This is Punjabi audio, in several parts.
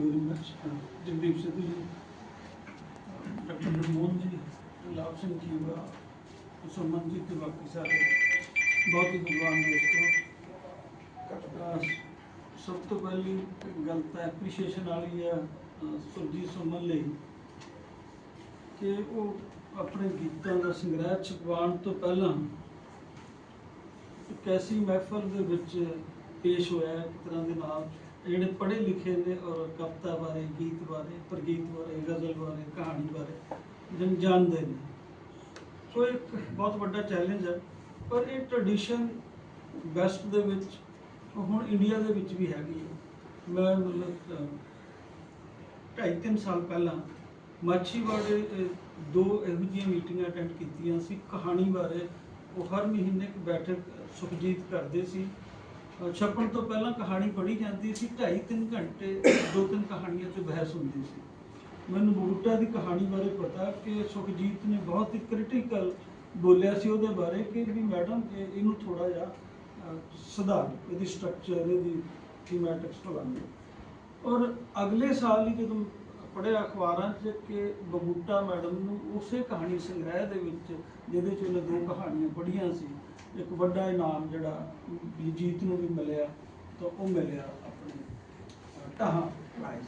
Very much Jagdeep Sidhu ji, doctor Manmohan ਜੀ ਲਾਭ ਸਿੰਘ ਜੀ ਵਾ ਸੁਮਨ ਜੀ ਤੇ ਬਾਕੀ ਸਾਰੇ। ਬਹੁਤ ਹੀ ਵਿਦਵਾਨ ਦੋਸਤੋ ਸਭ ਤੋਂ ਪਹਿਲੀ ਗੱਲ ਤਾਂ ਐਪਰੀਸ਼ੀਏਸ਼ਨ ਵਾਲੀ ਆ ਸੁਰਜੀਤ ਸੁਮਨ ਲਈ ਕਿ ਉਹ ਆਪਣੇ ਗੀਤਾਂ ਦਾ ਸੰਗ੍ਰਹਿ ਛਪਵਾਉਣ ਤੋਂ ਪਹਿਲਾਂ ਇੱਕ ਐਸੀ ਮਹਿਫਲ ਦੇ ਵਿੱਚ ਪੇਸ਼ ਹੋਇਆ ਇੱਕ ਤਰ੍ਹਾਂ ਦੇ ਨਾਲ। ਜਿਹੜੇ ਪੜ੍ਹੇ ਲਿਖੇ ਨੇ ਔਰ ਕਵਿਤਾ ਬਾਰੇ ਗੀਤ ਬਾਰੇ ਪ੍ਰਗੀਤ ਬਾਰੇ ਗਜ਼ਲ ਬਾਰੇ ਕਹਾਣੀ ਬਾਰੇ ਜਨ ਜਾਣਦੇ ਨੇ। ਸੋ ਇੱਕ ਬਹੁਤ ਵੱਡਾ ਚੈਲੰਜ ਹੈ। ਪਰ ਇਹ ਟ੍ਰੈਡੀਸ਼ਨ ਵੈਸਟ ਦੇ ਵਿੱਚ ਹੁਣ ਇੰਡੀਆ ਦੇ ਵਿੱਚ ਵੀ ਹੈਗੀ ਹੈ। ਮੈਂ ਮਤਲਬ ਢਾਈ ਤਿੰਨ ਸਾਲ ਪਹਿਲਾਂ ਮਾਛੀਵਾੜੇ ਅਹ, ਦੋ ਇਹੋ ਜਿਹੀਆਂ ਮੀਟਿੰਗਾਂ ਅਟੈਂਡ ਕੀਤੀਆਂ ਸੀ। ਕਹਾਣੀ ਬਾਰੇ ਉਹ ਹਰ ਮਹੀਨੇ ਇੱਕ ਬੈਠਕ ਸੁਖਜੀਤ ਕਰਦੇ ਸੀ। ਛਪਣ ਤੋਂ ਪਹਿਲਾਂ ਕਹਾਣੀ ਪੜ੍ਹੀ ਜਾਂਦੀ ਸੀ, ਢਾਈ ਤਿੰਨ ਘੰਟੇ, ਦੋ ਤਿੰਨ ਕਹਾਣੀਆਂ 'ਚ ਬਹਿਸ ਹੁੰਦੀ ਸੀ। ਮੈਨੂੰ ਬੂਟਾ ਦੀ ਕਹਾਣੀ ਬਾਰੇ ਪਤਾ ਕਿ ਸੁਖਜੀਤ ਨੇ ਬਹੁਤ ਹੀ ਕ੍ਰਿਟੀਕਲ ਬੋਲਿਆ ਸੀ ਉਹਦੇ ਬਾਰੇ ਕਿ ਵੀ ਮੈਡਮ ਇਹਨੂੰ ਥੋੜਾ ਜਿਹਾ ਸੁਧਾਰ, ਇਹਦੀ ਸਟਰਕਚਰ ਇਹਦੀ ਥੀਮੈਟਿਕਸ ਫਲਾਣੇ ਔਰ ਅਗਲੇ ਸਾਲ ਹੀ ਜਦੋਂ ਪੜ੍ਹਿਆ ਅਖਬਾਰਾਂ 'ਚ ਕਿ ਬਬੂਟਾ ਮੈਡਮ ਨੂੰ ਉਸੇ ਕਹਾਣੀ ਸੰਗ੍ਰਹਿ ਦੇ ਵਿੱਚ, ਜਿਹਦੇ 'ਚ ਉਹਨੇ ਦੋ ਕਹਾਣੀਆਂ ਪੜ੍ਹੀਆਂ ਸੀ ਇੱਕ ਵੱਡਾ ਇਨਾਮ ਜਿਹੜਾ ਜੀਤ ਨੂੰ ਵੀ ਮਿਲਿਆ ਤਾਂ ਉਹ ਮਿਲਿਆ ਆਪਣੇ ਅਹ, ਟਾਹਾਂ ਪ੍ਰਾਈਜ਼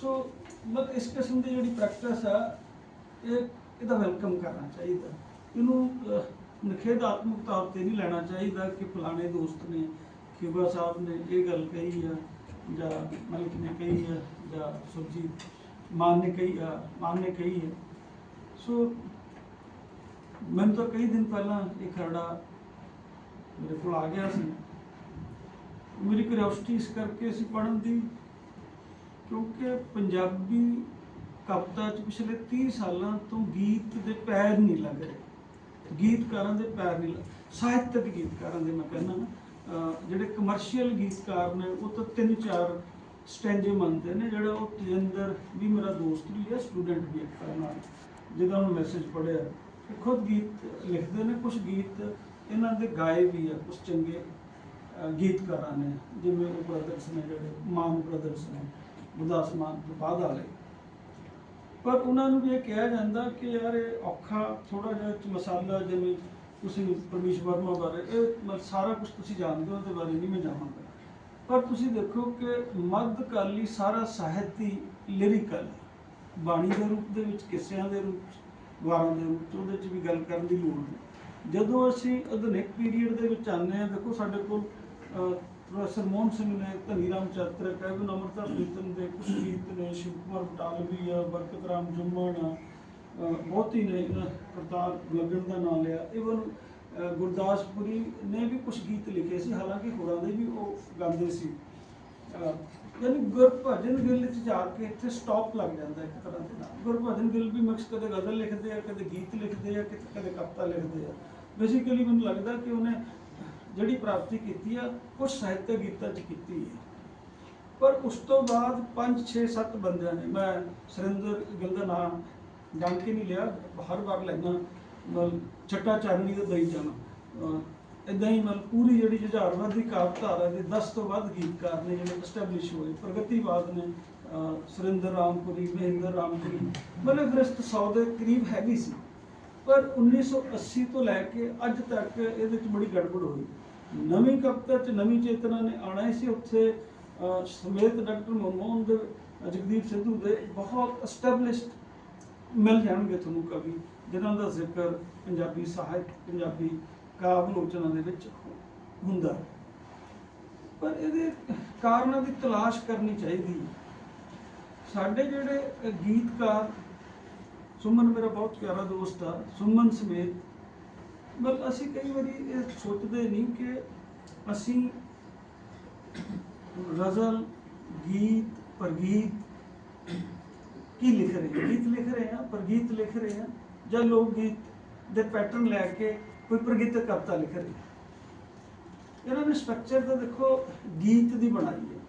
ਸੋ ਮਤ ਇਸ ਕਿਸਮ ਦੀ ਜਿਹੜੀ ਪ੍ਰੈਕਟਿਸ ਆ ਇਹ ਇਹਦਾ ਵੈਲਕਮ ਕਰਨਾ ਚਾਹੀਦਾ। ਇਹਨੂੰ ਨਿਖੇਧਾਤਮਕ ਤੌਰ ਤੇ ਨਹੀਂ ਲੈਣਾ ਚਾਹੀਦਾ ਕਿ ਫਲਾਣੇ ਦੋਸਤ ਨੇ ਖਿਬਾ ਸਾਹਿਬ ਨੇ ਇਹ ਗੱਲ ਕਹੀ ਆ ਜਾਂ ਮਲਿਕ ਨੇ ਕਹੀ ਆ ਜਾਂ ਸੁਰਜੀਤ ਮਾਨ ਨੇ ਕਹੀ ਆ ਮਾਨ ਨੇ ਕਹੀ ਹੈ ਸੋ ਮੈਨੂੰ ਤਾਂ ਕਈ ਦਿਨ ਪਹਿਲਾਂ ਇਹ ਖਰੜਾ ਮੇਰੇ ਕੋਲ ਆ ਗਿਆ ਸੀ। ਮੇਰੀ ਕਿਉਰਿਓਸਿਟੀ ਇਸ ਕਰਕੇ ਸੀ ਪੜਨ ਦੀ, ਕਿਉਂਕਿ ਪੰਜਾਬੀ ਕਵਿਤਾ ਚ ਪਿਛਲੇ 30 ਸਾਲਾਂ ਤੋਂ ਗੀਤ ਦੇ ਪੈਰ ਨਹੀਂ ਲੱਗ ਰਹੇ। ਗੀਤਕਾਰਾਂ ਦੇ ਪੈਰ ਨਹੀਂ ਲੱਗ, ਸਾਹਿਤਕ ਗੀਤਕਾਰਾਂ ਦੇ ਮੈਂ ਕਹਿੰਦਾ ਜਿਹੜੇ ਕਮਰਸ਼ੀਅਲ ਗੀਤਕਾਰ ਨੇ, ਉਹ ਤਾਂ ਤਿੰਨ ਚਾਰ ਸਟੈਂਜੇ ਮੰਨਦੇ ਨੇ, ਜਿਹੜਾ ਉਹ ਤੇਜਿੰਦਰ ਵੀ ਮੇਰਾ ਦੋਸਤ ਵੀ ਹੈ ਸਟੂਡੈਂਟ ਵੀ ਹੈ ਨਾਲ, ਜਿਹਦਾ ਹੁਣ ਮੈਸੇਜ ਪੜਿਆ ਇਹ ਖੁਦ ਗੀਤ ਲਿਖਦੇ ਨੇ ਕੁਝ ਗੀਤ ਇਹਨਾਂ ਦੇ ਗਾਏ ਵੀ ਆ ਕੁਝ ਚੰਗੇ ਗੀਤਕਾਰਾਂ ਨੇ ਜਿਵੇਂ ਉਹ ਬ੍ਰਦਰਸ ਨੇ ਜਿਹੜੇ ਮਾਨ ਬ੍ਰਦਰਸ ਨੇ ਗੁਰਦਾਸ ਮਾਨ ਤੋਂ ਬਾਅਦ ਵਾਲੇ। ਪਰ ਉਹਨਾਂ ਨੂੰ ਵੀ ਇਹ ਕਿਹਾ ਜਾਂਦਾ ਕਿ ਯਾਰ ਇਹ ਔਖਾ ਥੋੜਾ ਜਿਹਾ ਮਸਾਲਾ ਜਿਵੇਂ ਤੁਸੀਂ ਪਰਮੇਸ਼ ਵਰਮਾ ਬਾਰੇ ਇਹ ਮ- ਸਾਰਾ ਕੁਝ ਤੁਸੀਂ ਜਾਣਦੇ ਹੋ ਉਹਦੇ ਬਾਰੇ ਨਹੀਂ ਮੈਂ ਜਾਵਾਂਗਾ। ਪਰ ਤੁਸੀਂ ਦੇਖੋ ਕਿ ਮੱਧਕਾਲੀ ਸਾਰਾ ਸਾਹਿਤ ਹੀ ਲਿਰਿਕਲ ਹੈ। ਬਾਣੀ ਦੇ ਰੂਪ ਦੇ ਵਿੱਚ ਕਿੱਸਿਆਂ ਦੇ ਰੂਪ 'ਚ, ਵਾਰਾਂ ਦੇ ਰੂਪ 'ਚ ਉਹਦੇ 'ਚ ਵੀ ਗੱਲ ਕਰਨ ਦੀ ਲੋੜ ਹੈ ਜਦੋਂ ਅਸੀਂ ਆਧੁਨਿਕ ਪੀਰੀਅਡ ਦੇ ਵਿੱਚ ਆਉਂਦੇ ਹਾਂ, ਦੇਖੋ ਸਾਡੇ ਕੋਲ ਪ੍ਰੋਫੈਸਰ ਮੋਹਨ ਸਿੰਘ ਨੇ ਧਨੀ ਰਾਮ ਚਾਤਰ ਕੈਵਨ ਅਮਰਤਾ ਪ੍ਰੀਤਮ ਦੇ ਕੁਝ ਗੀਤ ਨੇ, ਸ਼ਿਵ ਕੁਮਾਰ ਬਟਾਲਵੀ ਆ, ਬਰਕਤ ਰਾਮ ਜੁੰਮਣ ਆ ਬਹੁਤ ਹੀ ਨੇ ਇਹਨਾਂ ਕਰਤਾਰ ਲੱਗਣ ਦਾ ਨਾਮ ਲਿਆ। ਇਵਨ ਗੁਰਦਾਸਪੁਰੀ ਨੇ ਵੀ ਕੁਝ ਗੀਤ ਲਿਖੇ ਸੀ, ਹਾਲਾਂਕਿ ਹੋਰਾਂ ਦੇ ਵੀ ਉਹ ਗਾਉਂਦੇ ਸੀ। ਯਾਨੀ ਗੁਰਭਜਨ ਗਿੱਲ ਚ ਜਾ ਕੇ ਇੱਥੇ ਸਟਾਪ ਲੱਗ ਜਾਂਦਾ ਇੱਕ ਤਰ੍ਹਾਂ ਦੇ ਨਾਲ। ਗੁਰਭਜਨ ਗਿੱਲ ਵੀ ਮਿਕਸ ਕਦੇ ਗਜ਼ਲ ਲਿਖਦੇ ਆ, ਕਦੇ ਗੀਤ ਲਿਖਦੇ ਆ, ਕਿਤੇ ਕਦੇ ਕਵਿਤਾ ਲਿਖਦੇ ਆ। ਬੇਸਿਕਲੀ ਮੈਨੂੰ ਲੱਗਦਾ ਕਿ ਉਹਨੇ ਜਿਹੜੀ ਪ੍ਰਾਪਤੀ ਕੀਤੀ ਆ ਕੁਝ ਸਾਹਿਤਕ ਗੀਤਾਂ ਚ ਕੀਤੀ ਹੈ ਪਰ ਉਸ ਤੋਂ ਬਾਅਦ 5 6 7 ਬੰਦਿਆਂ ਨੇ, ਮੈਂ ਸੁਰਿੰਦਰ ਗਿੱਲ ਦਾ ਨਾਮ ਜਾਣ ਕੇ ਨਹੀਂ ਲਿਆ, ਹਰ ਵਾਰ ਲੈਣਾ ਮਤਲਬ ਛੱਟਾ ਚਾਰਣੀ ਦਾ ਦਈ ਜਾਣਾ। ਇਦਾਂ ਹੀ ਮਤਲਬ ਪੂਰੀ ਜਿਹੜੀ ਜੁਝਾਰਵਾਦ ਦੀ ਕਾਵਿਧਾਰਾ ਦੇ 10 ਤੋਂ ਵੱਧ ਗੀਤਕਾਰ ਨੇ ਜਿਹੜੇ ਐਸਟੈਬਲਿਸ਼ ਹੋਏ। ਪ੍ਰਗਤੀਵਾਦ ਨੇ ਸੁਰਿੰਦਰ ਰਾਮਪੁਰੀ, ਮਹਿੰਦਰ ਰਾਮਪੁਰੀ। ਮਤਲਬ ਗ੍ਰਸਤ 100 ਦੇ ਕਰੀਬ ਹੈਗੀ ਸੀ। ਪਰ 1980 ਤੋਂ ਲੈ ਕੇ ਅੱਜ ਤੱਕ ਇਹਦੇ ਵਿੱਚ ਬੜੀ ਗੜਬੜ ਹੋਈ ਨਵੀਂ ਕਵਿਤਾ ਚ ਨਵੀਂ ਚੇਤਨਾ ਨੇ ਆਣਾ ਹੀ ਸੀ ਉੱਥੇ ਸਮੇਤ ਡਾਕਟਰ ਮਨਮੋਹਨ ਦੇ, ਜਗਦੀਪ ਸਿੱਧੂ ਦੇ ਬਹੁਤ ਐਸਟੈਬਲਿਸ਼ਡ ਮਿਲ ਜਾਣਗੇ ਤੁਹਾਨੂੰ ਕਵੀ, ਜਿਨ੍ਹਾਂ ਦਾ ਜ਼ਿਕਰ ਪੰਜਾਬੀ ਸਾਹਿਤ, ਪੰਜਾਬੀ ਕਾਵਿ ਲੋਚਨਾ ਦੇ ਵਿੱਚ ਹੁੰਦਾ ਹੈ। ਪਰ ਇਹਦੇ ਕਾਰਨਾਂ ਦੀ ਤਲਾਸ਼ ਕਰਨੀ ਚਾਹੀਦੀ ਸਾਡੇ ਜਿਹੜੇ ਗੀਤਕਾਰ ਸੁਮਨ ਮੇਰਾ ਬਹੁਤ ਪਿਆਰਾ ਦੋਸਤ ਆ, ਸੁਮਨ ਸਮੇਤ। ਬਲ ਅਸੀਂ ਕਈ ਵਾਰੀ ਇਹ ਸੋਚਦੇ ਨਹੀਂ ਕਿ ਅਸੀਂ ਰਜ਼ਲ, ਗੀਤ, ਪ੍ਰਗੀਤ ਕੀ ਲਿਖ ਰਹੇ ਹਾਂ? ਗੀਤ ਲਿਖ ਰਹੇ ਹਾਂ, ਪ੍ਰਗੀਤ ਲਿਖ ਰਹੇ ਹਾਂ ਜਾਂ ਲੋਕ ਗੀਤ ਦੇ ਪੈਟਰਨ ਲੈ ਕੇ ਕੋਈ ਪ੍ਰਗੀਤਕ ਕਵਿਤਾ ਲਿਖ ਰਹੇ ਇਹਨਾਂ ਨੇ ਸਟਰਕਚਰ ਤਾਂ ਦੇਖੋ ਗੀਤ ਦੀ ਬਣਾਈ ਹੈ।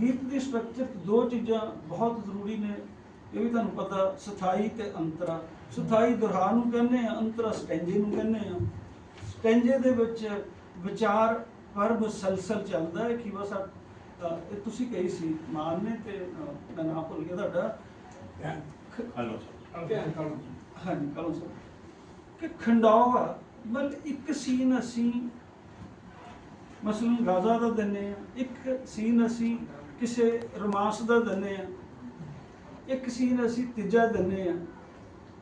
ਗੀਤ ਦੀ ਸਟਰਕਚਰ ਦੋ ਚੀਜ਼ਾਂ ਬਹੁਤ ਜ਼ਰੂਰੀ ਨੇ। ਇਹ ਵੀ ਤੁਹਾਨੂੰ ਪਤਾ ਸਥਾਈ ਤੇ ਅੰਤਰਾ। ਸਥਾਈ ਦੁਹਰਾ ਨੂੰ ਕਹਿੰਦੇ ਆ ਅੰਤਰਾ ਸਟੈਂਜੇ ਨੂੰ ਕਹਿੰਦੇ ਆ। ਸਟੈਂਜੇ ਦੇ ਵਿੱਚ ਵਿਚਾਰ ਪਰ ਮੁਸਲਸਲ ਚੱਲਦਾ ਹੈ ਕਿ ਬਸ ਇਹ ਤੁਸੀਂ ਕਹੀ ਸੀ ਮਾਨ ਨੇ ਤੇ ਮੈਂ ਨਾਮ ਭੁੱਲ ਗਿਆ ਤੁਹਾਡਾ। ਹਲੋ ਹਾਂਜੀ ਕਲੋ ਸਰ। ਕਿ ਖੰਡਾਵਾ ਮਤਲਬ ਇੱਕ ਸੀਨ ਅਸੀਂ ਮਸਲਨ ਗਾਜ਼ਾ ਦਾ ਦਿੰਨੇ ਆ ਇੱਕ ਸੀਨ ਅਸੀਂ ਕਿਸੇ ਰੋਮਾਂਸ ਦਾ ਦਿੰਨੇ ਆ। ਇੱਕ ਸੀਨ ਅਸੀਂ ਤੀਜਾ ਦਿੰਨੇ ਆ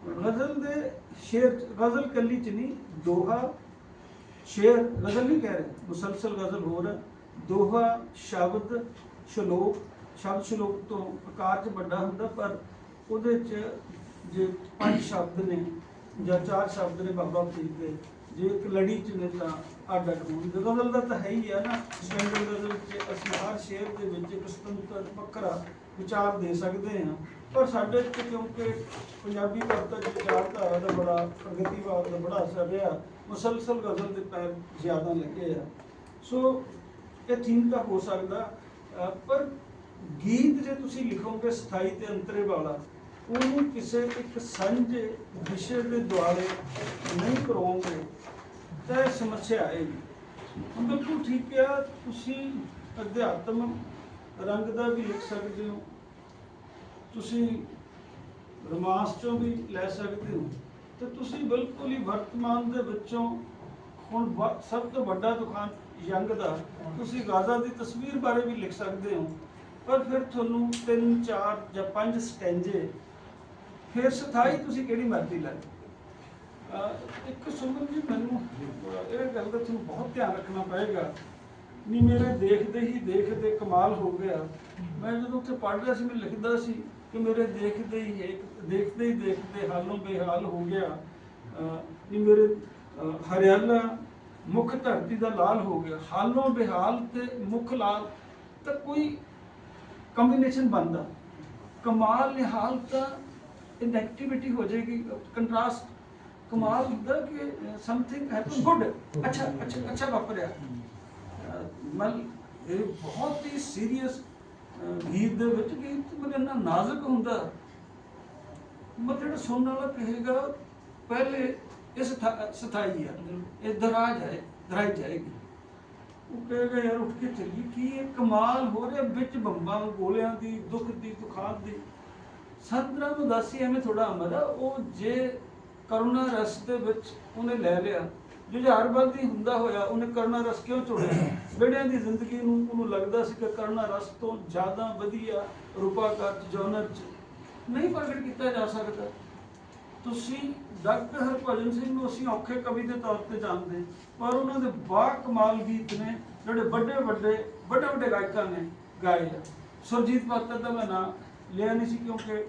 ਗਜ਼ਲ ਦੇ ਸ਼ੇਰ 'ਚ- ਗਜ਼ਲ ਕੱਲੀ ਚ ਨਹੀਂ, ਦੋਹਾ ਸ਼ੇਰ, ਗਜ਼ਲ ਨਹੀਂ ਕਹਿ ਰਹੇ, ਮੁਸਲਸਲ ਗਜ਼ਲ ਹੋ। ਰਿਹਾ ਦੋਹਾ ਸ਼ਬਦ ਸ਼ਲੋਕ ਸ਼ਬਦ ਸ਼ਲੋਕ ਤੋਂ ਆਕਾਰ ਚ ਵੱਡਾ ਹੁੰਦਾ, ਪਰ ਉਹਦੇ ਚ ਜੇ ਪੰਜ ਸ਼ਬਦ ਨੇ ਜਾਂ ਚਾਰ ਸ਼ਬਦ ਨੇ ਬਾਬਾ ਫਰੀਦ ਦੇ, ਜੇ ਇੱਕ ਲੜੀ ਚ ਨੇ ਤਾਂ ਅੱਡ ਅੱਡ ਹੋਣਗੇ ਗਜ਼ਲ ਦਾ ਤਾਂ ਹੈ ਹੀ ਆ ਨਾ ਸਟੈਂਡਰਡ ਗਜ਼ਲ ਚ ਅਸੀਂ ਹਰ ਸ਼ੇਰ ਦੇ ਵਿੱਚ ਇੱਕ ਸੁਤੰਤਰ, ਵੱਖਰਾ ਵਿਚਾਰ ਦੇ ਸਕਦੇ ਹਾਂ। ਪਰ ਸਾਡੇ ਚ ਕਿਉਂਕਿ ਪੰਜਾਬੀ ਕਵਿਤਾ ਚ ਵਿਚਾਰਧਾਰਾ ਦਾ ਬੜਾ ਪ੍ਰਗਤੀਵਾਦ ਦਾ ਬੜਾ ਅਸਰ ਰਿਹਾ। ਮੁਸਲਸਲ ਗਜ਼ਲ ਦੇ ਪੈਰ ਜ਼ਿਆਦਾ ਲੱਗੇ ਆ। ਸੋ ਇਹ ਥੀਮ ਤਾਂ ਹੋ ਸਕਦਾ ਪਰ ਗੀਤ ਜੇ ਤੁਸੀਂ ਲਿਖੋਗੇ ਸਥਾਈ ਤੇ ਅੰਤਰੇ ਵਾਲਾ, ਉਹਨੂੰ ਕਿਸੇ ਇੱਕ ਸਾਂਝੇ ਵਿਸ਼ੇ ਦੇ ਦੁਆਲੇ ਨਹੀਂ ਕਰੋਗੇ, ਤਾਂ ਇਹ ਸਮੱਸਿਆ ਆਏਗੀ। ਬਿਲਕੁਲ ਠੀਕ ਆ, ਤੁਸੀਂ ਅਧਿਆਤਮ ਰੰਗ ਦਾ ਵੀ ਲਿਖ ਸਕਦੇ ਹੋ। ਤੁਸੀਂ ਰੋਮਾਂਸ ਚੋਂ ਵੀ ਲੈ ਸਕਦੇ ਹੋ। ਤੇ ਤੁਸੀਂ ਬਿਲਕੁਲ ਹੀ ਵਰਤਮਾਨ ਦੇ ਵਿੱਚੋਂ ਹੁਣ ਸਭ ਤੋਂ ਵੱਡਾ ਦੁਕਾਨ ਯੰਗ ਦਾ। ਤੁਸੀਂ ਗਾਜ਼ਾ ਦੀ ਤਸਵੀਰ ਬਾਰੇ ਵੀ ਲਿਖ ਸਕਦੇ ਹੋ। ਪਰ ਫਿਰ ਤੁਹਾਨੂੰ ਤਿੰਨ, ਚਾਰ ਜਾਂ ਪੰਜ ਸਟੈਂਜੇ, ਫਿਰ ਸਥਾਈ ਤੁਸੀਂ ਕਿਹੜੀ ਮਰਜ਼ੀ ਲੈ ਇੱਕ ਸੁਮਨ ਜੀ, ਮੈਨੂੰ ਇਹ ਗੱਲ ਦਾ ਤੁਹਾਨੂੰ ਬਹੁਤ ਧਿਆਨ ਰੱਖਣਾ ਪਏਗਾ ਨਹੀਂ ਮੇਰੇ ਦੇਖਦੇ ਹੀ ਦੇਖਦੇ ਕਮਾਲ ਹੋ ਗਿਆ। ਮੈਂ ਜਦੋਂ ਉੱਥੇ ਪੜ੍ਹ ਰਿਹਾ ਸੀ, ਮੈਂ ਲਿਖਦਾ ਸੀ ਕਿ ਮੇਰੇ ਦੇਖਦੇ ਹੀ ਇੱਕ, ਦੇਖਦੇ ਹੀ ਦੇਖਦੇ ਹਾਲੋਂ ਬੇਹਾਲ ਹੋ ਗਿਆ। ਨਹੀਂ ਮੇਰੇ, ਅਹ ਹਰਿਆਣਾ ਮੁੱਖ ਧਰਤੀ ਦਾ ਲਾਲ ਹੋ ਗਿਆ। ਹਾਲੋਂ ਬੇਹਾਲ ਤੇ ਮੁੱਖ ਲਾਲ ਤਾਂ ਕੋਈ ਕੰਬੀਨੇਸ਼ਨ ਬਣਦਾ। ਕਮਾਲ ਨਿਹਾਲ ਤਾਂ ਇਨਐਕਟੀਵਿਟੀ ਹੋ ਜਾਏਗੀ। ਕੰਟਰਾਸਟ ਕਮਾਲ ਹੁੰਦਾ ਕਿ ਸਮਥਿੰਗ ਹੈਪਨ ਗੁੱਡ ਅੱਛਾ ਅੱਛਾ ਅੱਛਾ ਵਾਪਰਿਆ। ਅਹ ਇਹ ਬਹੁਤ ਹੀ ਸੀਰੀਅਸ ਗੀਤ ਦੇ ਵਿੱਚ ਗੀਤ ਮਤਲਬ ਇੰਨਾ ਨਾਜ਼ੁਕ ਹੁੰਦਾ। ਮਤਲਬ ਜਿਹੜਾ ਸੁਣਨ ਵਾਲਾ ਕਹੇਗਾ, ਪਹਿਲੇ ਇਸ ਸਥਾਈ ਆ, ਇਹ ਦਰਾਜ ਹੈ ਦਰਾਈ ਜਾਏਗੀ। ਉਹ ਕਹੇਗਾ, ਯਾਰ ਉੱਠ ਕੇ ਚੱਲੀ ਕੀ ਇਹ ਕਮਾਲ ਹੋ ਰਿਹਾ ਵਿੱਚ ਬੰਬਾਂ ਗੋਲਿਆਂ ਦੀ, ਦੁੱਖ ਦੀ ਦੁਖਾਂਤ ਦੀ। ਸੰਤਰਾ ਨੂੰ ਦੱਸੀ ਐਵੇਂ ਥੋੜਾ ਅਮਰ ਆ। ਉਹ ਜੇ ਕਰੁਣਾ ਰਸ ਦੇ ਵਿੱਚ ਉਹਨੇ ਲੈ ਲਿਆ। ਜੁਝਾਰਬੰਦੀ ਹੁੰਦਾ ਹੋਇਆ, ਉਹਨੇ ਕਰਨਾ ਰਸ ਕਿਉਂ ਚੁਣਿਆ? ਬੇੜਿਆਂ ਦੀ ਜ਼ਿੰਦਗੀ ਨੂੰ ਉਹਨੂੰ ਲੱਗਦਾ ਸੀ ਕਿ ਕਰਨਾ ਰਸ ਤੋਂ ਜ਼ਿਆਦਾ ਵਧੀਆ ਰੂਪਾਕਾਰ ਚ ਚ ਨਹੀਂ ਪ੍ਰਗਟ ਕੀਤਾ ਜਾ ਸਕਦਾ। ਤੁਸੀਂ ਡਾਕਟਰ ਹਰਭਜਨ ਸਿੰਘ ਨੂੰ ਅਸੀਂ ਔਖੇ ਕਵੀ ਦੇ ਤੌਰ ਤੇ ਜਾਣਦੇ, ਪਰ ਉਹਨਾਂ ਦੇ ਬਾ ਕਮਾਲ ਗੀਤ ਨੇ, ਜਿਹੜੇ ਵੱਡੇ ਵੱਡੇ ਵੱਡੇ ਵੱਡੇ ਗਾਇਕਾਂ ਨੇ ਗਾਏ ਆ। ਸੁਰਜੀਤ ਪਾਤਰ ਦਾ ਮੈਂ ਨਾਂ ਲਿਆ ਨਹੀਂ ਸੀ ਕਿਉਂਕਿ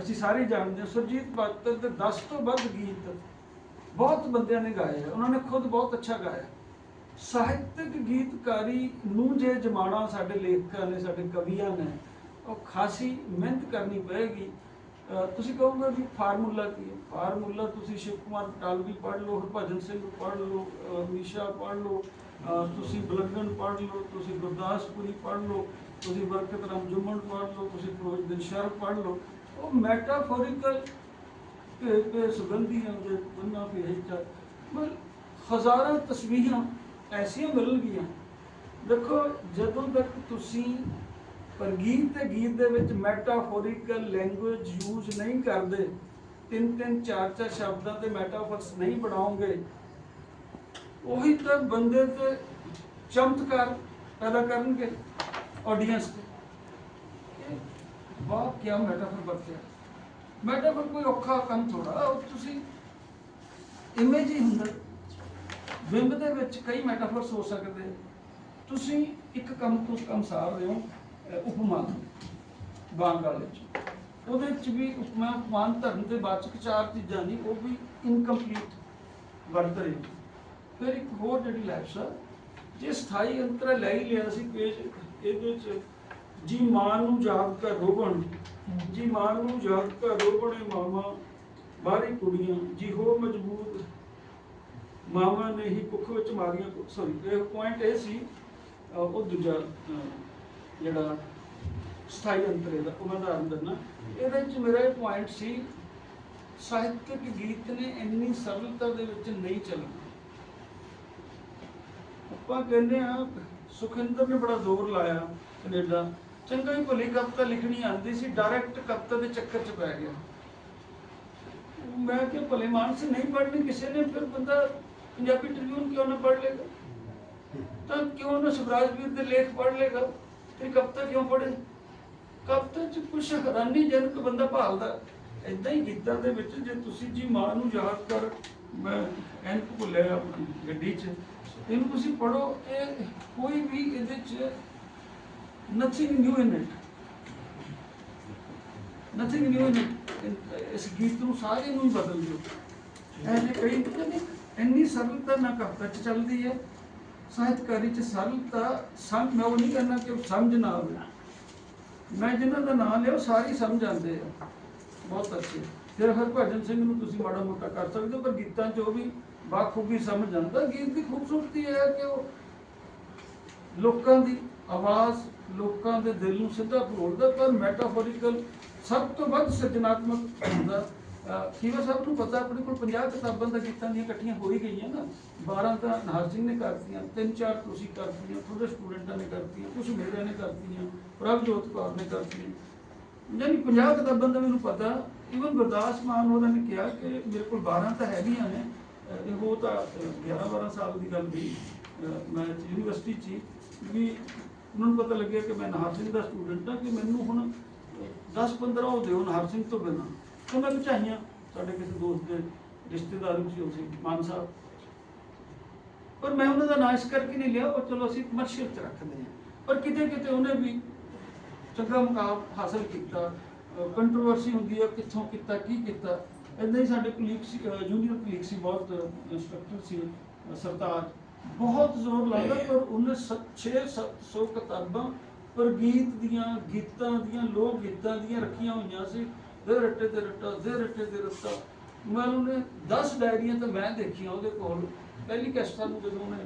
ਅਸੀਂ ਸਾਰੇ ਜਾਣਦੇ ਹਾਂ, ਸੁਰਜੀਤ ਪਾਤਰ ਦੇ 10 ਤੋਂ ਵੱਧ ਗੀਤ ਬਹੁਤ ਬੰਦਿਆਂ ਨੇ ਗਾਏ ਹੈ ਉਹਨਾਂ ਨੇ ਖੁਦ ਬਹੁਤ ਅੱਛਾ ਗਾਇਆ। ਸਾਹਿਤਕ ਗੀਤਕਾਰੀ ਨੂੰ ਜੇ ਜਮਾਣਾ ਸਾਡੇ ਲੇਖਕਾਂ ਨੇ, ਸਾਡੇ ਕਵੀਆਂ ਨੇ, ਉਹ ਖਾਸੀ ਮਿਹਨਤ ਕਰਨੀ ਪਏਗੀ। ਤੁਸੀਂ ਕਹੋਗੇ ਵੀ ਫਾਰਮੂਲਾ ਕੀ ਹੈ? ਫਾਰਮੂਲਾ ਤੁਸੀਂ ਸ਼ਿਵ ਕੁਮਾਰ ਬਟਾਲਵੀ ਪੜ੍ਹ ਲਓ, ਹਰਭਜਨ ਸਿੰਘ ਪੜ੍ਹ ਲਓ, ਅਹ ਮੀਸ਼ਾ ਪੜ੍ਹ ਲਓ ਤੁਸੀਂ ਬਲੰਗਨ ਪੜ੍ਹ ਲਓ, ਤੁਸੀਂ ਗੁਰਦਾਸਪੁਰੀ ਪੜ੍ਹ ਲਓ, ਤੁਸੀਂ ਬਰਕਤ ਰਾਮ ਜੁਮਨ ਪੜ੍ਹ ਲਓ, ਤੁਸੀਂ ਫਿਰੋਜ਼ ਦਿਨ ਸ਼ਰਫ ਪੜ੍ਹ ਲਓ। ਉਹ ਮੈਟਾਫੋਰੀਕਲ ਤੇ ਤੇ ਸੁਗੰਧੀਆਂ ਦੇ ਬੰਨਾ ਭੇਜਾ ਮਲ ਹਜ਼ਾਰਾਂ ਤਸਵੀਰਾਂ ਐਸੀਆਂ ਮਿਲਣਗੀਆਂ ਦੇਖੋ, ਜਦੋਂ ਤੱਕ ਤੁਸੀਂ ਪਰ ਗੀਤ ਤੇ ਗੀਤ ਦੇ ਵਿੱਚ ਮੈਟਾਫੋਰਿਕਲ ਲੈਂਗੁਏਜ ਯੂਜ਼ ਨਹੀਂ ਕਰਦੇ, ਤਿੰਨ ਤਿੰਨ ਚਾਰ ਚਾਰ ਸ਼ਬਦਾਂ ਤੇ ਮੈਟਾਫਰਸ ਨਹੀਂ ਬਣਾਓਗੇ, ਉਹੀ ਤਾਂ ਬੰਦੇ ਤੇ ਚਮਤਕਾਰ ਪੈਦਾ ਕਰਨਗੇ ਆਡੀਅנס ਤੇ। ਇਹ ਵਾਹ ਕੀ ਮੈਟਾਫਰ ਵਰਤਿਆ ਮੈਟਾਫਰ ਕੋਈ ਔਖਾ ਕੰਮ ਥੋੜਾ ਉਹ ਤੁਸੀਂ ਇਮੇਜ ਹੀ ਹੁੰਦਾ। ਬਿੰਬ ਦੇ ਵਿੱਚ ਕਈ ਮੈਟਾਫਰਸ ਹੋ ਸਕਦੇ ਤੁਸੀਂ ਇੱਕ ਕੰਮ ਤੋਂ ਕੰਮ ਸਾਰ ਰਹੇ ਹੋ ਉਪਮਾਨ ਉਪਮਾ ਬਾਣ ਵਾਲੇ ਚ। ਉਹਦੇ ਚ ਵੀ ਉਪਮਾ ਉਪਮਾਨ ਧਰਮ ਦੇ ਬਾਚਕ ਚਾਰ ਚੀਜ਼ਾਂ ਨਹੀਂ ਉਹ ਵੀ ਇਨਕੰਪਲੀਟ ਵਰਤ ਰਹੀ ਫਿਰ ਇੱਕ ਹੋਰ ਜਿਹੜੀ ਲੈਪਸ ਆ, ਜੇ ਸਥਾਈ ਅੰਤਰ ਲੈ ਹੀ ਲਿਆ ਸੀ, ਪੇਜ ਇਹਦੇ ਚ ਜੀ ਮਾਂ ਨੂੰ ਯਾਦ ਕਰ ਰੋਵਣ। ਜੀ ਮਾਂ ਨੂੰ ਯਾਦ ਕਰ ਰੋਵਣੇ ਮਾਮਾ ਬਾਹਰੀ ਕੁੜੀਆਂ। ਜੀ ਹੋ ਮਜਬੂਤ ਮਾਮਾ ਨੇ ਹੀ ਕੁੱਖ ਵਿੱਚ ਮਾਰੀਆਂ ਸੌਰੀ ਇਹ ਪੁਆਇੰਟ ਇਹ ਸੀ ਉਹ ਦੂਜਾ ਜਿਹੜਾ ਸਥਾਈ ਅੰਤਰੇ ਦਾ ਉਹ ਮੈਂ ਉਦਾਹਰਨ ਦਿੰਦਾ। ਇਹਦੇ ਵਿੱਚ ਮੇਰਾ ਇਹ ਪੁਆਇੰਟ ਸੀ, ਸਾਹਿਤਕ ਗੀਤ ਨੇ ਇੰਨੀ ਸਰਲਤਾ ਦੇ ਵਿੱਚ ਨਹੀਂ ਚੱਲਣਾ। ਆਪਾਂ ਕਹਿੰਦੇ ਆ ਸੁਖਿੰਦਰ ਨੇ ਬੜਾ ਜ਼ੋਰ ਲਾਇਆ ਕੈਨੇਡਾ। ਚੰਗਾ ਹੀ ਭਲੀ ਕਵਿਤਾ ਲਿਖਣੀ ਆਉਂਦੀ ਸੀ ਡਾਇਰੈਕਟ ਕਵਿਤਾ ਦੇ ਚੱਕਰ 'ਚ ਪੈ ਗਿਆ। ਮੈਂ ਕਿ ਭਲੇ ਮਾਨਸ ਨਹੀਂ ਪੜ੍ਹਨੀ, ਕਿਸੇ ਨੇ ਫਿਰ ਬੰਦਾ ਪੰਜਾਬੀ ਟ੍ਰਿਬਿਊਨ ਕਿਉਂ ਨਾ ਪੜ੍ਹ ਲੇਗਾ ਤਾਂ ਕਿਉਂ ਨਾ ਸੁਭਰਾਜ ਵੀਰ ਦੇ ਲੇਖ ਪੜ੍ਹ ਲੇਗਾ ਤੇ ਕਵਿਤਾ ਕਿਉਂ ਪੜ੍ਹੇ? ਕਵਿਤਾ 'ਚ ਕੁਛ ਹੈਰਾਨੀਜਨਕ ਬੰਦਾ ਭਾਲਦਾ। ਇਦਾਂ ਹੀ ਗੀਤਾਂ ਦੇ ਵਿੱਚ, ਜੇ ਤੁਸੀਂ ਜੀ ਮਾਂ ਨੂੰ ਯਾਦ ਕਰ, ਮੈਂ ਐਨਕ ਭੁੱਲਿਆ ਆਪਣੀ ਗੱਡੀ 'ਚ, ਇਹਨੂੰ ਤੁਸੀਂ ਪੜੋ ਇਹ ਕੋਈ ਵੀ ਇਹਦੇ 'ਚ nothing new in it nothing new in it ਇਸ ਗੀਤ ਨੂੰ ਸਾਰੇ ਨੂੰ ਹੀ ਬਦਲ ਦਿਓ। ਐਨੇ ਕਈ ਕਹਿੰਦੇ ਇੰਨੀ ਸਰਲਤਾ ਨਾ ਕਵਿਤਾ 'ਚ ਚੱਲਦੀ ਹੈ। ਸਾਹਿਤਕਾਰੀ 'ਚ ਸਰਲਤਾ, ਸਮ, ਮੈਂ ਉਹ ਨਹੀਂ ਕਰਨਾ ਕਿ ਸਮਝ ਨਾ ਆਵੇ। ਮੈਂ ਜਿਨ੍ਹਾਂ ਦਾ ਨਾਮ ਲਿਆ, ਉਹ ਸਾਰੇ ਸਮਝ ਆਉਂਦੇ ਆ। ਬਹੁਤ ਅੱਛੇ। ਫਿਰ ਹਰਭਜਨ ਸਿੰਘ ਨੂੰ ਤੁਸੀਂ ਮਾੜਾ ਮੋਟਾ ਕਰ ਸਕਦੇ ਹੋ, ਪਰ ਗੀਤਾਂ 'ਚ ਉਹ ਵੀ ਬਾਖੂਬੀ ਸਮਝ ਆਉਂਦਾ। ਗੀਤ ਦੀ ਖੂਬਸੂਰਤੀ ਇਹ ਹੈ ਕਿ ਉਹ ਲੋਕਾਂ ਦੀ ਆਵਾਜ਼ ਲੋਕਾਂ ਦੇ ਦਿਲ ਨੂੰ ਸਿੱਧਾ ਫਰੋੜਦਾ ਪਰ ਮੈਟਾਫੋਰਿਕਲ ਸਭ ਤੋਂ ਵੱਧ ਸਿਰਜਣਾਤਮਕ ਹੁੰਦਾ। ਅਹ ਖੀਵਾ ਸਾਹਿਬ ਨੂੰ ਪਤਾ? ਆਪਣੇ ਕੋਲ 50 ਕਿਤਾਬਾਂ ਦਾ ਗੀਤਾਂ ਦੀਆਂ ਇਕੱਠੀਆਂ ਹੋ ਹੀ ਗਈਆਂ ਨਾ। 12 ਤਾਂ ਨਹਾਰ ਸਿੰਘ ਨੇ ਕਰਤੀਆਂ, ਤਿੰਨ ਚਾਰ ਤੁਸੀਂ ਕਰਤੀਆਂ ਥੋੜੇ ਸਟੂਡੈਂਟਾਂ ਨੇ ਕਰਤੀਆਂ ਕੁਝ ਮੇਰੇ ਨੇ ਕਰਤੀਆਂ, ਪ੍ਰਭਜੋਤ ਕੌਰ ਨੇ ਕਰਤੀਆਂ। ਯਾਨੀ 50 ਕਿਤਾਬਾਂ ਦਾ ਮੈਨੂੰ ਪਤਾ। ਇਵਨ ਗੁਰਦਾਸ ਮਾਨ ਉਹਨਾਂ ਨੇ ਕਿਹਾ ਕਿ ਮੇਰੇ ਕੋਲ 12 ਤਾਂ ਹੈਗੀਆਂ ਨੇ। ਇਹ ਉਹ ਤਾਂ 11 12 ਸਾਲ ਦੀ ਗੱਲ ਵੀ ਮੈਂ ਯੂਨੀਵਰਸਿਟੀ 'ਚ ਹੀ ਵੀ ਉਹਨਾਂ ਨੂੰ ਪਤਾ ਲੱਗਿਆ ਕਿ ਮੈਂ ਨਹਰ ਸਿੰਘ ਦਾ ਸਟੂਡੈਂਟ ਹਾਂ ਕਿ ਮੈਨੂੰ ਹੁਣ 10 15 ਉਹ ਦਿਓ ਨਹਰ ਸਿੰਘ ਤੋਂ ਬਿਨਾਂ। ਤਾਂ ਮੈਂ ਚਾਹੀਆਂ ਸਾਡੇ ਕਿਸੇ ਦੋਸਤ ਦੇ ਰਿਸ਼ਤੇਦਾਰ ਵੀ ਸੀ ਉਹ ਮਾਨ ਸਾਹਿਬ। ਪਰ ਮੈਂ ਉਹਨਾਂ ਦਾ ਨਾਂ ਇਸ ਕਰਕੇ ਨਹੀਂ ਲਿਆ, ਉਹ ਚਲੋ ਅਸੀਂ ਕਮਰਸ਼ੀਅਲ ਚ ਰੱਖਦੇ ਹਾਂ। ਪਰ ਕਿਤੇ ਕਿਤੇ ਉਹਨੇ ਵੀ ਚੰਗਾ ਮੁਕਾਮ ਹਾਸਲ ਕੀਤਾ ਕੰਟਰੋਵਰਸੀ ਹੁੰਦੀ ਹੈ ਕਿੱਥੋਂ ਕੀਤਾ, ਕੀ ਕੀਤਾ। ਇਦਾਂ ਹੀ ਸਾਡੇ ਕੁਲੀਗ ਸੀ ਜੂਨੀਅਰ ਕੁਲੀਗ ਸੀ ਬਹੁਤ ਇੰਸਟ੍ਰਕਟਰ ਸੀ ਸਰਤਾਜ। ਬਹੁਤ ਜ਼ੋਰ ਲਾਇਆ ਪਰ ਉਹਨੇ 6 700 ਕਿਤਾਬਾਂ ਪਰ ਗੀਤ ਦੀਆਂ ਗੀਤਾਂ ਦੀਆਂ ਲੋਕ ਗੀਤਾਂ ਦੀਆਂ ਰੱਖੀਆਂ ਹੋਈਆਂ ਸੀ। ਦੇ ਰੱਟੇ ਤੇ ਰੱਟਾ ਦੇ ਰੱਟੇ ਤੇ ਰੱਟਾ। ਮੈਂ ਉਹਨੇ 10 ਡਾਇਰੀਆਂ ਤਾਂ ਮੈਂ ਦੇਖੀਆਂ ਉਹਦੇ ਕੋਲ। ਪਹਿਲੀ ਕੈਸਟਾਂ ਨੂੰ ਜਦੋਂ ਉਹਨੇ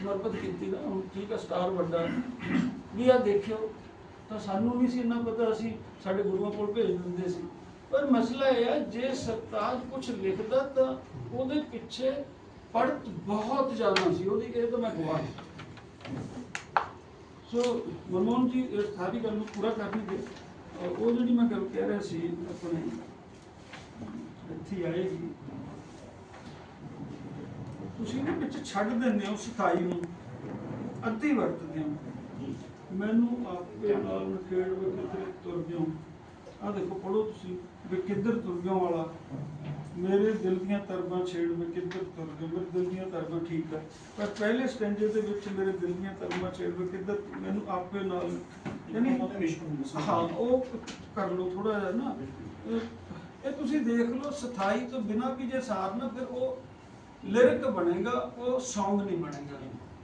ਸਮਰਪਿਤ ਕੀਤੀ ਨਾ ਹੁਣ ਠੀਕ ਹੈ ਸਟਾਰ ਵੱਡਾ। ਵੀ ਆ ਦੇਖਿਓ ਤਾਂ ਸਾਨੂੰ ਨਹੀਂ ਸੀ ਇੰਨਾ ਪਤਾ ਅਸੀਂ ਸਾਡੇ ਗੁਰੂਆਂ ਕੋਲ ਭੇਜ ਦਿੰਦੇ ਸੀ। ਪਰ ਮਸਲਾ ਇਹ ਹੈ ਜੇ ਸਰਤਾਜ ਕੁਝ ਲਿਖਦਾ ਤਾਂ ਉਹਦੇ ਪਿੱਛੇ ਪੜਤ ਬਹੁਤ ਜ਼ਿਆਦਾ ਸੀ, ਉਹਦੀ ਇਹ ਤਾਂ ਮੈਂ ਗਵਾਹ ਹਾਂ। ਸੋ ਮਨਮੋਹਨ ਜੀ ਇਸ ਸਾਰੀ ਗੱਲ ਨੂੰ ਪੂਰਾ ਕਰਨੀ ਦੇ ਉਹ ਜਿਹੜੀ ਮੈਂ ਗੱਲ ਕਹਿ ਰਿਹਾ ਸੀ, ਆਪਣੇ ਇੱਥੇ ਆਏਗੀ। ਤੁਸੀਂ ਨਾ ਵਿੱਚ ਛੱਡ ਦਿੰਦੇ ਹੋ ਸਥਾਈ ਨੂੰ, ਅੱਧੀ ਵਰਤਦੇ ਹੋ। ਮੈਨੂੰ ਆਪੇ ਨਾਲ ਨਖੇੜ ਵੇ ਕਿੱਧਰੇ ਤੁਰ ਗਿਓ ਆ ਦੇਖੋ ਪੜੋ ਤੁਸੀਂ ਵੀ ਕਿੱਧਰ ਤੁਰ ਗਿਓ ਵਾਲਾ। ਮੇਰੇ ਦਿਲ ਦੀਆਂ ਤਰਬਾਂ ਛੇੜ ਵੇ ਕਿੱਧਰ ਤੁਰ ਗਿਓ ਮੇਰੇ ਦਿਲ ਦੀਆਂ ਤਰਬਾਂ ਠੀਕ ਹੈ ਪਰ ਪਹਿਲੇ ਸਟੈਂਜੇ ਦੇ ਵਿੱਚ ਮੇਰੇ ਦਿਲ ਦੀਆਂ ਤਰਬਾਂ ਛੇੜ ਵੇ ਕਿੱਧਰ ਮੈਨੂੰ ਆਪੇ ਨਾਲ ਯਾਨੀ ਹਾਂ ਉਹ ਕਰ ਲਓ ਥੋੜਾ ਜਿਹਾ ਨਾ। ਇਹ- ਤੁਸੀਂ ਦੇਖ ਲਓ ਸਥਾਈ ਤੋਂ ਬਿਨਾ ਵੀ ਜੇ ਸਾਰ ਨਾ ਫਿਰ ਉਹ ਲਿਰਿਕ ਬਣੇਗਾ ਉਹ Song ਨਹੀਂ ਬਣੇਗਾ।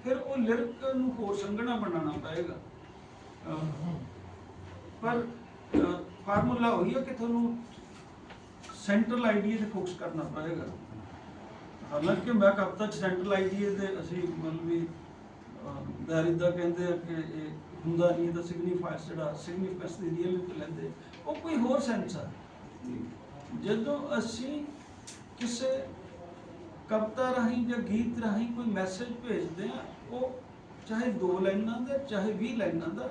ਫਿਰ ਉਹ ਲਿਰਿਕ ਨੂੰ ਹੋਰ ਸੰਗਣਾ ਬਣਾਉਣਾ ਪਏਗਾ। ਪਰ ਫਾਰਮੂਲਾ ਉਹੀ ਹੈ ਕਿ ਤੁਹਾਨੂੰ ਸੈਂਟਰਲ ਆਈਡੀਆ ਤੇ ਫੋਕਸ ਕਰਨਾ ਪਵੇਗਾ। ਹਾਲਾਂਕਿ ਮੈਂ ਕਵਿਤਾ ਚ ਸੈਂਟਰਲ ਆਈਡੀਆ 'ਤੇ ਅਸੀਂ ਮਤਲਬ ਵੀ ਦਾਰਿਦਾ ਕਹਿੰਦੇ ਆ ਕਿ ਇਹ ਹੁੰਦਾ ਨਹੀਂ, ਤਾਂ ਸਿਗਨੀਫਾਇਰ ਜਿਹੜਾ ਸਿਗਨੀਫਿਕੈਂਸ ਦੀ ਰੀਅਲ ਲੈਂਦੇ ਉਹ ਕੋਈ ਹੋਰ ਸੈਂਸ ਆ। ਜਦੋਂ ਅਸੀਂ ਕਿਸੇ ਕਵਿਤਾ ਰਾਹੀਂ ਜਾਂ ਗੀਤ ਰਾਹੀਂ ਕੋਈ ਮੈਸੇਜ ਭੇਜਦੇ ਆ, ਉਹ ਚਾਹੇ ਦੋ ਲਾਈਨਾਂ ਦਾ, ਚਾਹੇ 20 ਲਾਈਨਾਂ ਦਾ,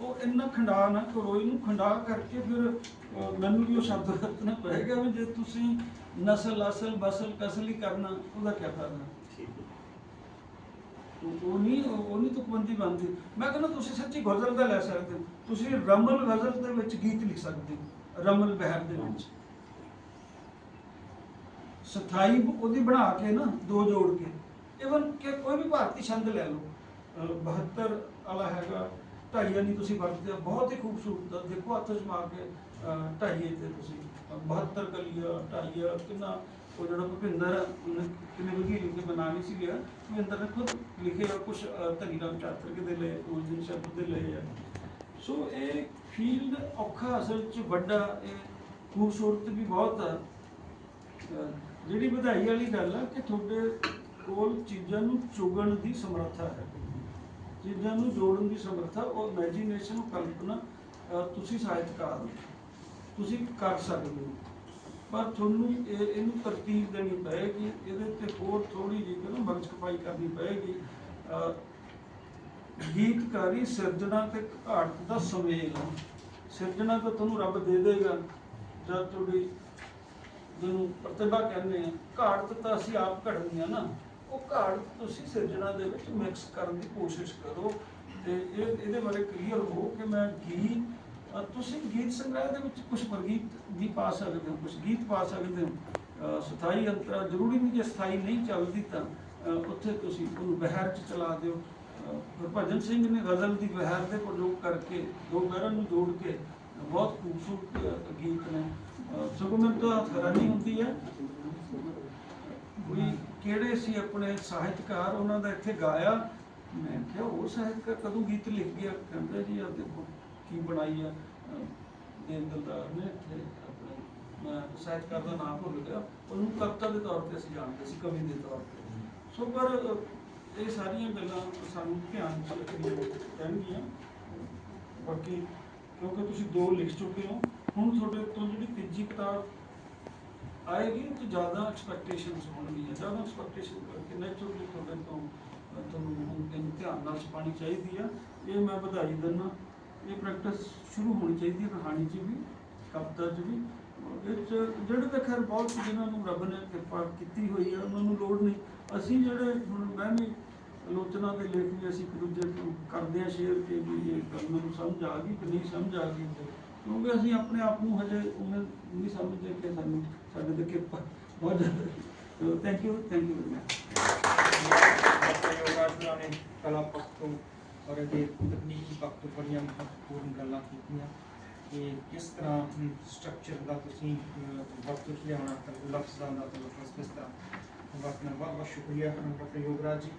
ਉਹ ਇੰਨਾ ਖੰਡਾ ਨਾ ਕਰੋ, ਇਹਨੂੰ ਖੰਡਾ ਕਰਕੇ ਫਿਰ ਮੈਨੂੰ ਵੀ ਉਹ ਸ਼ਬਦ ਵਰਤਣਾ ਪਏਗਾ ਵੀ ਜੇ ਤੁਸੀਂ ਨਸਲ ਅਸਲ ਬਸਲ ਕਸਲ ਹੀ ਕਰਨਾ ਉਹਦਾ ਕੀ ਫਾਇਦਾ? ਉਹ ਉਹ ਨਹੀਂ ਉਹ ਨਹੀਂ ਤੁਕਬੰਦੀ ਬਣਦੀ। ਮੈਂ ਕਹਿੰਦਾ ਤੁਸੀਂ ਸੱਚੀ ਗਜ਼ਲ ਦਾ ਲੈ ਸਕਦੇ ਹੋ। ਤੁਸੀਂ ਰਮਲ ਗਜ਼ਲ ਦੇ ਵਿੱਚ ਗੀਤ ਲਿਖ ਸਕਦੇ ਹੋ ਰਮਲ ਬਹਿਰ ਦੇ ਵਿੱਚ। ਸਥਾਈ ਉਹਦੀ ਬਣਾ ਕੇ ਨਾ ਦੋ ਜੋੜ ਕੇ। ਇਵਨ ਕਿ ਕੋਈ ਵੀ ਭਾਰਤੀ ਛੰਦ ਲੈ ਲਓ। ਅਹ 72 ਵਾਲਾ ਹੈਗਾ ਢਾਈਆਂ ਦੀ ਤੁਸੀਂ ਵਰਤਦੇ ਹੋ, ਬਹੁਤ ਹੀ ਖੂਬਸੂਰਤ ਆ। ਦੇਖੋ ਹੱਥ ਜਮਾ ਕੇ ਅਹ ਢਾਈਏ ਤੇ ਤੁਸੀਂ। ਅਹ 72 ਕਲੀਆ ਢਾਈਆ ਕਿੰਨਾ ਉਹ ਜਿਹੜਾ ਭੁਪਿੰਦਰ ਆ, ਉਹਨੇ ਕਿੰਨੇ ਵਧੀਆ ਲਿਖ ਕੇ ਬਣਾ ਨਹੀਂ ਸੀ ਲਿਆ ਭੁਪਿੰਦਰ ਨੇ ਖੁਦ ਲਿਖੇ ਕੁਝ ਧਨੀ ਰਾਮ ਚਾਤਰ ਕੇ ਦੇ ਲਏ ਉਸ ਦਿਨ ਸ਼ਬਦ ਦੇ ਲਏ ਆ। ਸੋ ਇਹ ਫੀਲਡ ਔਖਾ ਅਸਲ ਚ ਵੱਡਾ ਇਹ ਖੂਬਸੂਰਤ ਵੀ ਬਹੁਤ ਆ। ਅਹ ਜਿਹੜੀ ਵਧਾਈ ਵਾਲੀ ਗੱਲ ਆ ਕਿ ਤੁਹਾਡੇ ਕੋਲ ਚੀਜ਼ਾਂ ਨੂੰ ਚੁਗਣ ਦੀ ਸਮਰੱਥਾ ਹੈ। ਚੀਜ਼ਾਂ ਨੂੰ ਜੋੜਨ ਦੀ ਸਮਰੱਥਾ, ਉਹ ਇਮੇਜਿਨੇਸ਼ਨ ਕਲਪਨਾ ਤੁਸੀਂ ਸਾਹਿਤਕਾਰ ਹੋ ਤੁਸੀਂ ਕਰ ਸਕਦੇ ਹੋ। ਪਰ ਤੁਹਾਨੂੰ ਇਹ, ਇਹਨੂੰ ਤਰਤੀਬ ਦੇਣੀ ਪਏਗੀ, ਇਹਦੇ ਤੇ ਹੋਰ ਥੋੜੀ ਜਿਹੀ ਕਿ ਨਾ ਮਗਜ ਖਪਾਈ ਕਰਨੀ ਪਏਗੀ। ਗੀਤਕਾਰੀ ਸਿਰਜਣਾ ਤੇ ਘਾਟ ਦਾ ਸੁਮੇਲ ਆ। ਸਿਰਜਣਾ ਤਾਂ ਤੁਹਾਨੂੰ ਰੱਬ ਦੇ ਦੇਗਾ। ਜਦ ਤੁਹਾਡੀ ਜਿਹਨੂੰ ਪ੍ਰਤਿਭਾ ਕਹਿੰਦੇ ਆ। ਘਾਟ ਤਾਂ ਅਸੀਂ ਆਪ ਘੜਨੀ ਆ ਨਾ। ਉਹ ਘਾਟ ਤੁਸੀਂ ਸਿਰਜਣਾ ਦੇ ਵਿੱਚ ਮਿਕਸ ਕਰਨ ਦੀ ਕੋਸ਼ਿਸ਼ ਕਰੋ ਤੇ ਇਹ ਇਹਦੇ ਬਾਰੇ ਕਲੀਅਰ ਹੋ ਕਿ ਮੈਂ ਗੀਤ ਤੁਸੀਂ ਗੀਤ ਸੰਗ੍ਰਹਿ ਦੇ ਵਿੱਚ ਕੁਝ ਪ੍ਰਗੀਤ ਵੀ ਪਾ ਸਕਦੇ ਹੋ ਕੁਝ ਗੀਤ ਪਾ ਸਕਦੇ ਹੋ। ਸਥਾਈ ਅੰਤਰਾ ਜ਼ਰੂਰੀ ਨਹੀਂ ਜੇ ਸਥਾਈ ਨਹੀਂ ਚੱਲਦੀ ਤਾਂ ਉੱਥੇ ਤੁਸੀਂ ਉਹਨੂੰ ਬਹਿਰ ਚ ਚਲਾ ਦਿਓ। ਅ, ਸਿੰਘ ਨੇ ਗਜ਼ਲ ਦੀ ਬਹਿਰ ਦੇ ਪ੍ਰਯੋਗ ਕਰਕੇ ਦੋ ਬਹਿਰਾਂ ਨੂੰ ਜੋੜ ਕੇ ਬਹੁਤ ਖੂਬਸੂਰਤ ਗੀਤ ਨੇ। ਸਗੋਂ ਮੈਨੂੰ ਤਾਂ ਹੈਰਾਨੀ ਹੁੰਦੀ ਹੈ। ਕੋਈ ਕਿਹੜੇ ਸੀ ਆਪਣੇ ਸਾਹਿਤਕਾਰ? ਉਹਨਾਂ ਦਾ ਇੱਥੇ ਗਾਇਆ। ਮੈਂ ਕਿਹਾ, ਉਹ ਸਾਹਿਤਕਾਰ ਕਦੋਂ ਗੀਤ ਲਿਖ ਗਿਆ? ਕਹਿੰਦਾ ਜੀ ਆ ਦੇਖੋ ਕੀ ਬਣਾਈ ਆ। ਅਹ ਦੇਵ ਨੇ ਇੱਥੇ ਆਪਣੇ ਸਾਹਿਤਕਾਰ ਦਾ ਨਾਮ ਭੁੱਲ ਗਿਆ। ਉਹਨੂੰ ਕਵਿਤਾ ਦੇ ਤੌਰ ਤੇ ਅਸੀਂ ਜਾਣਦੇ ਸੀ, ਕਵੀ ਦੇ ਤੌਰ ਤੇ। ਸੋ ਪਰ ਇਹ ਸਾਰੀਆਂ ਗੱਲਾਂ ਸਾਨੂੰ ਧਿਆਨ ਚ ਰੱਖਣੀਆਂ ਚਾਹੀਦੀਆਂ ਬਾਕੀ, ਕਿਉਂਕਿ ਤੁਸੀਂ ਦੋ ਲਿਖ ਚੁੱਕੇ ਹੋ। ਹੁਣ ਤੁਹਾਡੇ ਤੋਂ ਜਿਹੜੀ ਤੀਜੀ ਕਿਤਾਬ ਆਏਗੀ ਤੇ ਜ਼ਿਆਦਾ ਐਕਸਪੈਕਟੇਸ਼ਨਸ ਹੋਣਗੀਆਂ। ਜ਼ਿਆਦਾ ਐਕਸਪੈਕਟੇਸ਼ਨ ਕਰਕੇ ਨੈਚੁਰਲੀ ਤੁਹਾਡੇ ਤੋਂ ਤੁਹਾਨੂੰ ਹੁਣ ਧਿਆਨ ਨਾਲ ਛਪਾਣੀ ਚਾਹੀਦੀ ਆ, ਇਹ ਮੈਂ ਵਧਾਈ ਦਿੰਦਾ। ਇਹ ਪ੍ਰੈਕਟਿਸ ਸ਼ੁਰੂ ਹੋਣੀ ਚਾਹੀਦੀ ਹੈ ਕਹਾਣੀ 'ਚ ਵੀ, ਕਵਿਤਾ 'ਚ ਵੀ। ਇਹ 'ਚ ਜਿਹੜੇ ਤਾਂ ਖੈਰ ਬਹੁਤ ਜਿਨ੍ਹਾਂ ਨੂੰ ਰੱਬ ਨੇ ਕਿਰਪਾ ਕੀਤੀ ਹੋਈ ਆ, ਉਹਨਾਂ ਨੂੰ ਲੋੜ ਨਹੀਂ। ਅਸੀਂ ਜਿਹੜੇ ਹੁਣ ਮੈਂ ਵੀ ਆਲੋਚਨਾ ਦੇ ਲੇਖ ਵੀ ਅਸੀਂ ਇੱਕ ਦੂਜੇ ਨੂੰ ਕਰਦੇ ਆ, ਸ਼ੇਅਰ ਕਿ ਵੀ ਇਹ ਗੱਲ ਮੈਨੂੰ ਸਮਝ ਆ ਗਈ ਕਿ ਨਹੀਂ ਸਮਝ ਆ ਗਈ। ਕਿਉਂਕਿ ਅਸੀਂ ਆਪਣੇ ਆਪ ਨੂੰ ਹਜੇ ਉਹਨੇ ਨਹੀਂ ਸਮਝਦੇ ਕਿ ਸਾਨੂੰ ਸਾਡੇ ਤੇ ਕਿਰਪਾ ਬਹੁਤ ਜ਼ਿਆਦਾ thank you thank you very much doctor Yograj ਹੋਰਾਂ ਨੇ ਕਲਾ ਪੱਖ ਤੋਂ ਔਰ ਇਹਦੇ ਤਕਨੀਕੀ ਪੱਖ ਤੋਂ ਬੜੀਆਂ ਮਹੱਤਵਪੂਰਨ ਗੱਲਾਂ ਕੀਤੀਆਂ। ਕਿ ਕਿਸ ਤਰ੍ਹਾਂ ਸਟਰਕਚਰ ਦਾ ਤੁਸੀਂ ਵਕਤ ਲਿਆਉਣਾ, ਲਫ਼ਜ਼ਾਂ ਦਾ ਤੇ ਲਫ਼ਜ਼ ਦਾ ਵਕਤ ਨਾਲ ਬਹੁਤ ਬਹੁਤ ਸ਼ੁਕਰੀਆ ਡਾਕਟਰ ਯੋਗਰਾਜ ਜੀ।